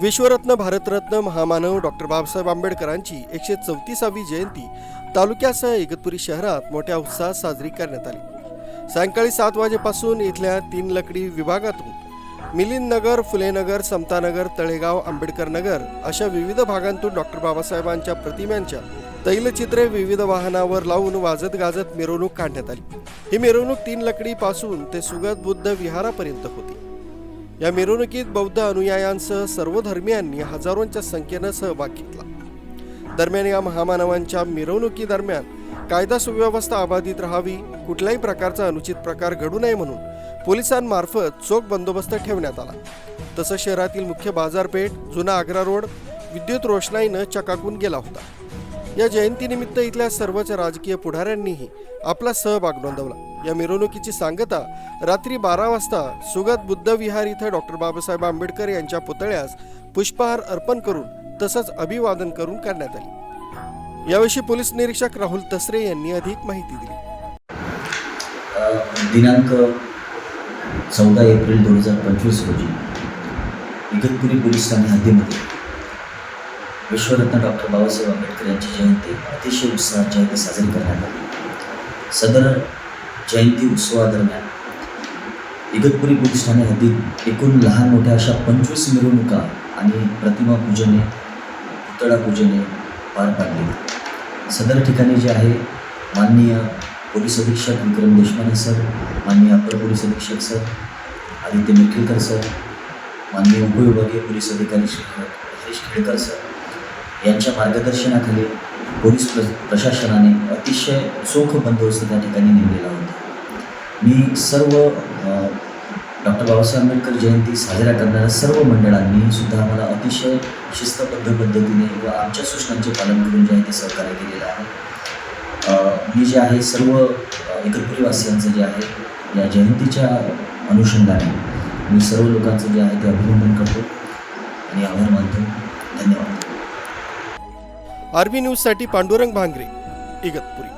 विश्वरत्न भारतरत्न महामानव डॉक्टर बाबासाहेब आंबेडकरांची एकशे चौतीसावी जयंती तालुक्यासह इगतपुरी शहरात मोठ्या उत्साहात साजरी करण्यात आली. सायंकाळी सात वाजेपासून इथल्या तीन लकडी विभागातून मिलिंद नगर फुलेनगर समतानगर तळेगाव आंबेडकर नगर अशा विविध भागांतून डॉक्टर बाबासाहेबांच्या प्रतिमांच्या तैलचित्रे विविध वाहनावर लावून वाजत गाजत मिरवणूक काढण्यात आली. ही मिरवणूक तीन लकडी ते सुगत बुद्ध विहारापर्यंत होती. या मिरवणुकीत बौद्ध अनुयायांसह सर्व धर्मियांनी हजारोंच्या संख्येनं सहभाग घेतला. दरम्यान या महामानवांच्या मिरवणुकीदरम्यान कायदा सुव्यवस्था अबाधित राहावी कुठल्याही प्रकारचा अनुचित प्रकार घडू नये म्हणून पोलिसांमार्फत चोख बंदोबस्त ठेवण्यात आला. तसंच शहरातील मुख्य बाजारपेठ जुना आग्रा रोड विद्युत रोषणाईनं चकाकून गेला होता. या जयंतीनिमित्त इथल्या सर्वच राजकीय पुढाऱ्यांनीही आपला सहभाग नोंदवला. या मिरवणुकीची सांगता रात्री बारा वाजता सुगत बुद्धविहार इथं डॉक्टर बाबासाहेब आंबेडकर यांच्या पुतळ्यास पुष्पहार अर्पण करून तसंच अभिवादन करून करण्यात आली. याविषयी पोलीस निरीक्षक राहुल तसरे यांनी अधिक माहिती दिली. दिनांक चौदा एप्रिल दोन हजार पंचवीस रोजी इगतपुरी पोलीस ठाणे हद्दीमध्ये विश्वरत्न डॉक्टर बाबासाहेब आंबेडकर यांची जयंती अतिशय उत्साहात जयंती साजरी करण्यात आली. सदर जयंती उत्सवादरम्यान इगतपुरी पोलीस ठाणे हद्दीत एकूण लहान मोठ्या अशा पंचवीस मिरवणुका आणि प्रतिमा पूजने पुतळा पूजने पार पाडली. सदर ठिकाणी जे आहे माननीय पोलीस अधीक्षक विक्रम देशपांडे सर माननीय अपर पोलीस अधीक्षक सर आदित्य मिठीलकर सर माननीय उपविभागीय पोलीस अधिकारी श्री हरीश खेडकर सर यांच्या मार्गदर्शनाखाली पोलीस प्र प्रशासनाने अतिशय चोख बंदोबस्त त्या ठिकाणी नेमलेला होता. मी सर्व डॉक्टर बाबासाहेब आंबेडकर जयंती साजरा करणाऱ्या सर्व मंडळांनी सुद्धा आम्हाला अतिशय शिस्तबद्ध पद्धतीने व आमच्या सूचनांचे पालन करून जे आहे ते सहकार्य केलेलं आहे. मी जे आहे सर्व एकत्रीवासियांचं जे आहे या जयंतीच्या अनुषंगाने मी सर्व लोकांचं जे आहे ते अभिनंदन करतो. आरबी न्यूजसाठी पांडुरंग भांगरे इगतपुरी.